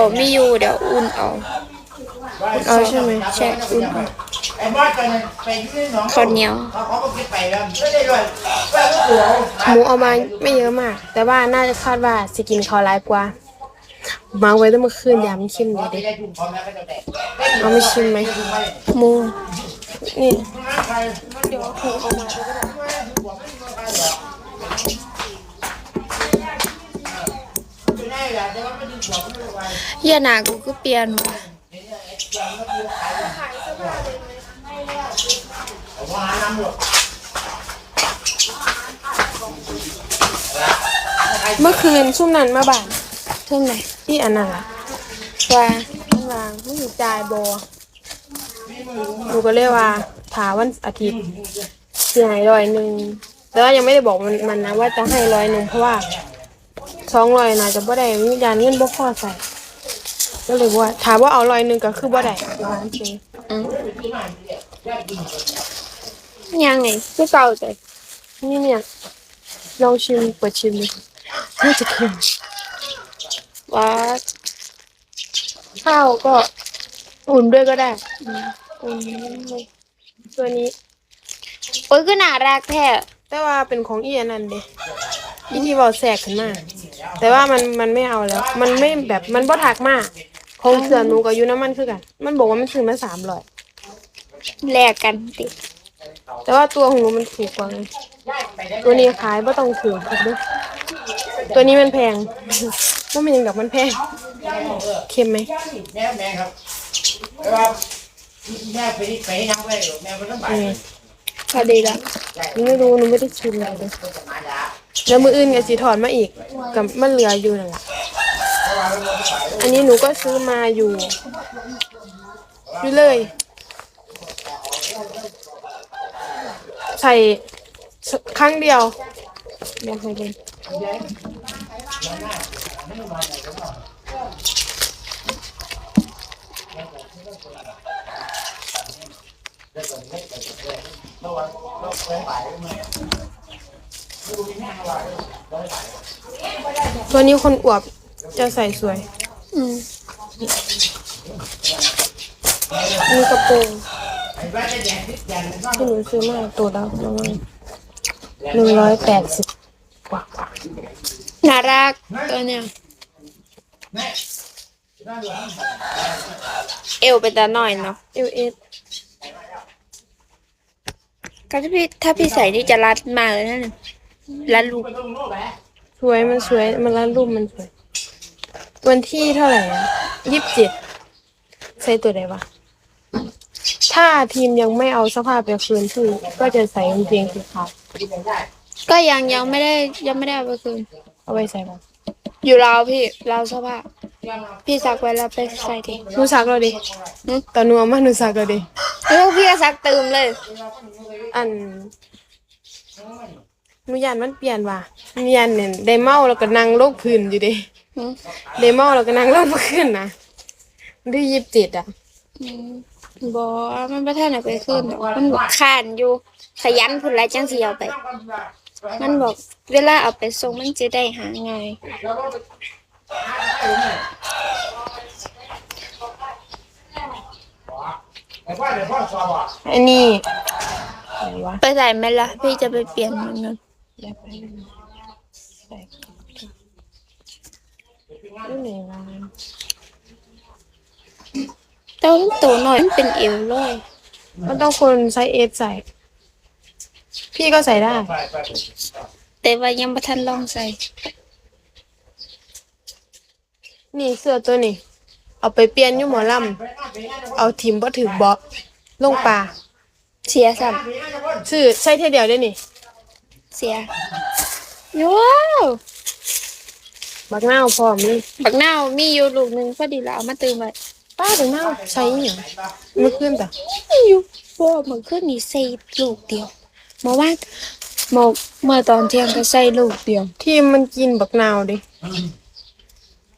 เขามีอยู่เดี๋ยวอุ่นเอาอุ่นเอาใช่ไหมใช่อุ่นเอาข้าวเหนียวหมูเอามาไม่เยอะมาก แต่ว่าน่าจะคาดว่าสิกินเขาร้ายกว่ามาไว้ตั้งเมื่อคืนยามนชิมเลยไม่ดิได้จุ่มพร้อมแล้วเอาไม่ชิมไหมหมูนี่เดี๋ยวถูเอามาก็ได้ อย่าไม่ดึงหัวไม่ได้ไว้เหี้ยหนากูก็เปลี่ยนว่ะเมื่อคืนซุ่มนั้นมาบ้านเท่าไหร่ที่อันนั้นล่ะว่าข้างล่างไม่อยู่จ่ายบอหนูก็เลยว่าถาวันอาทิตย์สิให้ร้อยหนึ่งแต่ว่ายังไม่ได้บอกมันมันนะว่าจะให้ร้อยหนึ่งเพราะว่าสองร้อยน่าจะบ่ได้มีดานเงินบ่พอใส่ ก็เลยว่าถามว่าเอาร้อยหนึ่งก็คือบ่ได้ว่าจริงอืมยังไงคือเก่าใจนี่เนี่ยลองชิมเปิดชิมดูน่าจะเค็มว่าข้าวก็อุ่นด้วยก็ได้อุ่นเลยตัวนี้โอ้ยก็น่ารักแท้แต่ว่าเป็นของอีอันนั้นเด้อีที่เวอลแสกขึ้นมาแต่ว่ามันมันไม่เอาแล้ว มันไม่แบบมันบ่ถักมาก ของเสือหนูกับยูน้ำมันคือกัน มันบอกว่ามันซื้อมาสามร้อยแลกกันติ แต่ว่าตัวของหนูมันถูกกว่าไงตัวนี้ขายบ่ต้องถือถูกด้วยตัวนี้มันแพงว่ามันยังแบบมันแพงเค็มไหมแม่แม่ครับแต่ว่าแม่ไปไปให้น้ำไว้หรอกแม่ไม่ต้องไปอืมพอดีละหนูไม่รู้หนูไม่ได้ชิมเลยเลยมาด่าแล้วมืออื่นก็สีถอนมาอีกกับมันเหลืออยู่นั่นแหละ อันนี้หนูก็ซื้อมาอยู่อยู่เลย ใส่ครั้งเดียวเดี๋ยวให้ดูตัวนี้คนอวบ จะใส่สวยอืมมีกระโปรงไอ้บ้านจะแดงพิษแดงมันก็ที่หนูซื้อมาตัวละประมาณหนึ่งร้อยแปดสิบกว่าน่ารักตัวเนี้ยแม่ได้หรอเอวเป็นตาหน่อยเนาะเอลเอสก็ถ้าพี่ถ้าพี่ใส่นี่จะรัดมากเลยนะเนี่ยรัดลูกไม่ต้องรู้แหละสวยมันสวยมันรัดรูปมันสวย วันที่เท่าไหร่อะยี่สิบเจ็ดใส่ตัวไหนวะถ้าทีมยังไม่เอาเสภาพไปคืนที่ก็จะใส่กางเกงสีขาวก็ยังยังไม่ได้ยังไม่ได้เอาไปคืน เอาไว้ใส่บ้างอยู่ราวพี่ราวเสื้อผ้าพี่ซักไว้แล้วไปใส่ทีหนูซักแล้วดิหึตอนหนูเอามาหนูซักแล้วดิแล้วพี่ก็ซักเติมเลย อันหนูยันมันเปลี่ยนว่ะหนูยันเนี่ยได้เมาแล้วก็นั่งโลกพื้นอยู่ดิ หืมได้เมาก็นั่งโลกพื้นนะวันที่ยี่สิบเจ็ดอะบอมันไม่ท่านเอาไปคืนหรอกมันบอกขานอยู่ขยันพุ่นไรจังสิเอาไป มันบอกเวลาเอาไปส่งมันจะได้หาง่ายไอ้พ่อเดี๋ยวพ่อสอบอะอันนี้ไรวะไปใส่ไหมล่ะ พี่จะไปเปลี่ยนมันนน อย่าไปใส่ นี่ไหนวะแต่ว่ามันตัวหน่อยมันเป็นเอวเลยมันต้องคนไซส์เอสใส่ พี่ก็ใส่ได้ไปไปแต่ว่ายังไม่ทันลองใส่ นี่เสื้อตัวนี้ เอาไปเปลี่ยนอยู่หมอลำเอาทิมบ่ถือเบาะลงปลาเสียสัมชื่อใช่เท่าเดียวได้นี่ เสียว้าว บักหน้าวพร้อมนี่บักนาวมีอยู่ลูกหนึ่งพอดีแล้วเอามาเติมไว้ป้าบักหน้าวใช้อหย่างเมื่อคืนแต่มีอยู่บ่เมื่อคืนนี้ใส่ลูกเดียวเมื่อวานเมื่อเมื่อตอนเที่ยงก็ใส่ลูกเดียว ทีมมันกินบักนาวดิ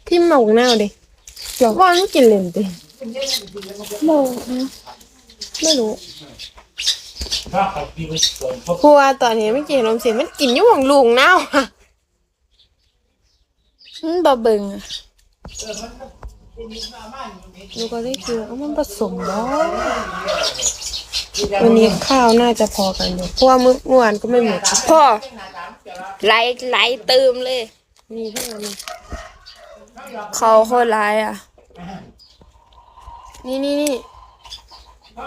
ทีมมาบักนาวดิว่ามันกินเล่นดิโมนะไม่รู้ถ้าเขาพี่ไปสวนเขาเพราะว่าตอนนี้ไม่กินขนมเสียมันกินอยู่ของลุงนาวอะ มันบ่เบิ่งอะหนูก็เลยคิดว่าเอ้ามันผสมบ่วันนี้ข้าวน่าจะพอกันอยู่เพราะว่าเมื่อเมื่อวานก็ไม่หมดพ่อไหลไหลเติมเลยมีเท่านั้นเขาโคตรร้ายอะ นี่นี่นี่เขา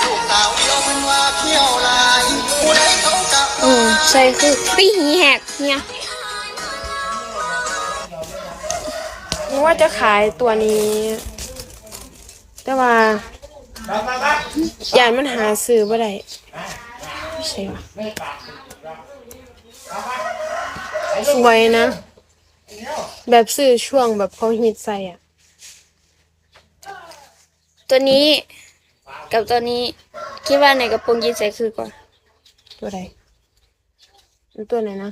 อยากเขายิงเลยไม่รู้มั่งเลยสาวเดียวมันว่าเที่ยวลายผู้ใดเขากะอืมใช่คือปีหีแหกเนี่ยหนูว่าจะขายตัวนี้ แต่ว่าไปไปไปยานมันหาซื้อบ่ได้ใช่ปะไม่ปากสวยนะ แบบซื้อช่วงแบบเขาฮิตใส่อะ ตัวนี้ กับตัวนี้คิดว่าในกระโปรงยีนใส่คือก่อน ตัวใดอันตัวไหนนะ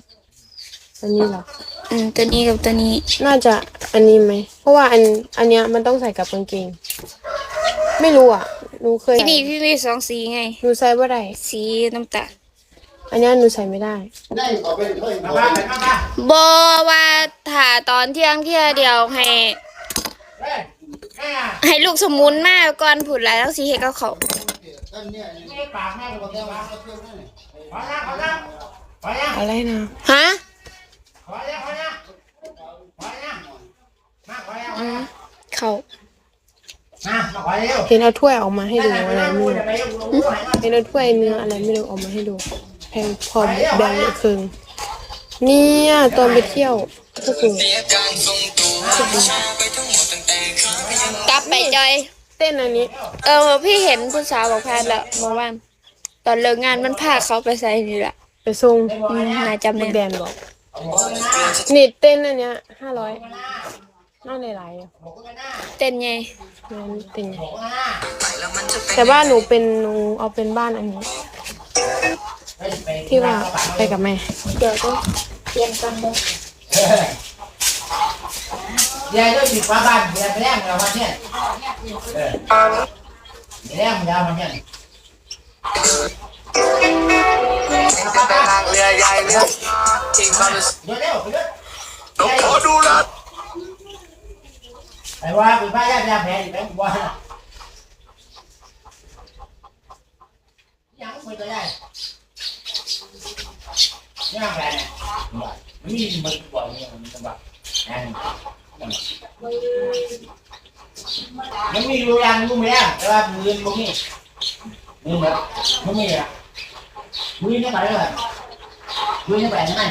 อันนี้เหรอ อืมตัวนี้กับตัวนี้ น่าจะอันนี้ไหม เพราะว่าอันอันเนี้ยมันต้องใส่กับกางเกง ไม่รู้อะหนูเคยที่นี่พี่มีสองสีไง หนูใส่บ่ได้สีน้ำตาลอันเนี้ยหนูใส่ไม่ได้ได้ขอไปเพิ่มมาบ้านไปมาบ้านบอว่าถ้าตอนเที่ยงเที่ยเดียวให้เฮ้ย แม่ให้ลูกสมุนมาก่อนผุดแล้วสีเฮ็ดกับเขาวท่านเนี่ยไม่ปากแม่ก็บอกเดี๋ยวมาขอนะขอนะขอนะอะไรนะฮะขอนะขอนะขอนะมาขอนะอืมเขามามาขอเร็วเห็นเอาถ้วยออกมาให้ดูอะไรไม่รู้จะไปรู้ไหนมาเห็นเอาถ้วยเนื้ออะไรไม่รู้ออกมาให้ดูแพงพอแบ่งอีกครึ่งเนี่ยตอนไปเที่ยวก็คือเสีย การทรงตัวชาไปทั้งหมดตั้งแต่ขายังกลับไปจอย เต้นอันนี้ เออพี่เห็นผู้สาวบอกแพทย์แล้วเมื่อวานตอนเลิกงานมันพาเขาไปใส่นี่แหละไปส่งอืมน่าจำแบแน่นบอกนี่เต้นอันเนี้ยห้าร้อยน่าหลายๆอะเต้นไงงั้นเต้นไงไปแล้วมันจะเป็นแต่ว่าหนูเป็นหนูเอาเป็นบ้านอันนี้ ที่ว่าไปกับแม่ เดี๋ยวก็เตรียมกันเลย ยายต้องปิดฟ้าบ้านยายไปแล้งเรามาเนี่ยเออแล้งยาวมาเนี่ยงเรือใหญ่เรือที่เขาจะเดี๋ยวเร็วไปเร็วต้องขอดูแลไปว่าไปบ้ายายยายแพ้อีกแล้วว่ายังไม่ได้ยังแพ้เนี่ยมีมันกว่านี้มันจะแบบ มันมีรูรังรู้ไหมอะแต่ว่ามือมันมีมือแบบมันมีอะมือนี่ไปเลยมือนี่ไปนั่น